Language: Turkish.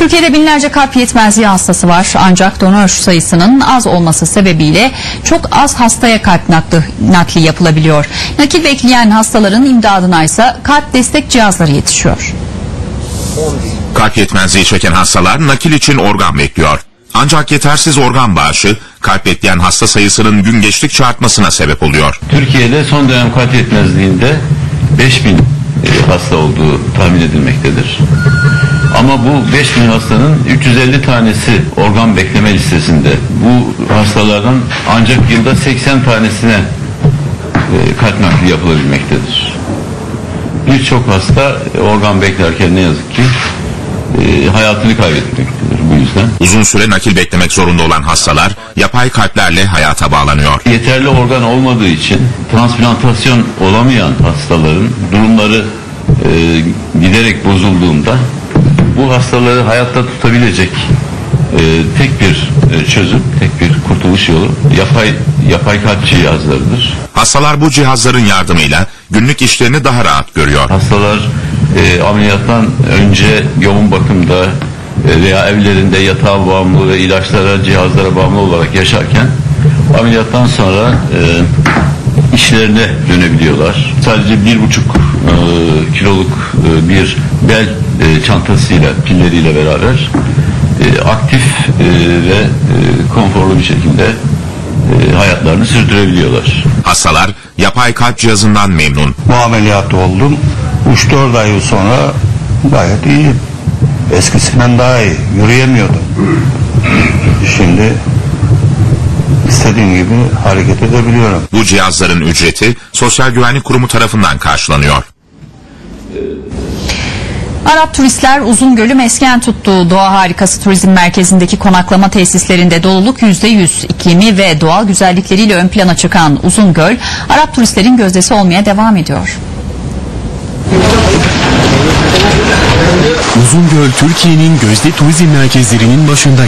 Türkiye'de binlerce kalp yetmezliği hastası var ancak donör sayısının az olması sebebiyle çok az hastaya kalp nakli, nakli yapılabiliyor. Nakil bekleyen hastaların imdadına ise kalp destek cihazları yetişiyor. Kalp yetmezliği çeken hastalar nakil için organ bekliyor. Ancak yetersiz organ bağışı kalp bekleyen hasta sayısının gün geçtikçe artmasına sebep oluyor. Türkiye'de son dönem kalp yetmezliğinde 5000 e, hasta olduğu tahmin edilmektedir. Ama bu 5000 hastanın 350 tanesi organ bekleme listesinde. Bu hastalardan ancak yılda 80 tanesine e, kalp nakli yapılabilmektedir. Birçok hasta organ beklerken ne yazık ki e, hayatını kaybetmektedir bu yüzden. Uzun süre nakil beklemek zorunda olan hastalar yapay kalplerle hayata bağlanıyor. yeterli organ olmadığı için transplantasyon olamayan hastaların durumları e, giderek bozulduğunda bu hastaları hayatta tutabilecek e, tek bir e, çözüm, tek bir kurtuluş yolu yapay yapay kalp cihazlarıdır. Hastalar bu cihazların yardımıyla günlük işlerini daha rahat görüyor. Hastalar e, ameliyattan önce yoğun bakımda e, veya evlerinde yatağa bağımlı ve ilaçlara, cihazlara bağımlı olarak yaşarken ameliyattan sonra e, işlerine dönebiliyorlar. Sadece bir buçuk e, kiloluk e, bir bel e, çantasıyla, pilleriyle beraber e, aktif e, ve e, konforlu bir şekilde e, hayatlarını sürdürebiliyorlar. Hastalar yapay kalp cihazından memnun. Bu ameliyat oldum. 3-4 ay sonra gayet iyiyim. Eskisinden daha iyi. Yürüyemiyordum. Şimdi istediğim gibi hareket edebiliyorum. Bu cihazların ücreti Sosyal Güvenlik Kurumu tarafından karşılanıyor. Arap turistler Uzungöl'ü mesken tuttu. Doğa Harikası Turizm Merkezi'ndeki konaklama tesislerinde doluluk %100. İklimi ve doğal güzellikleriyle ön plana çıkan Uzungöl, Arap turistlerin gözdesi olmaya devam ediyor. Uzungöl Türkiye'nin gözde turizm merkezlerinin başında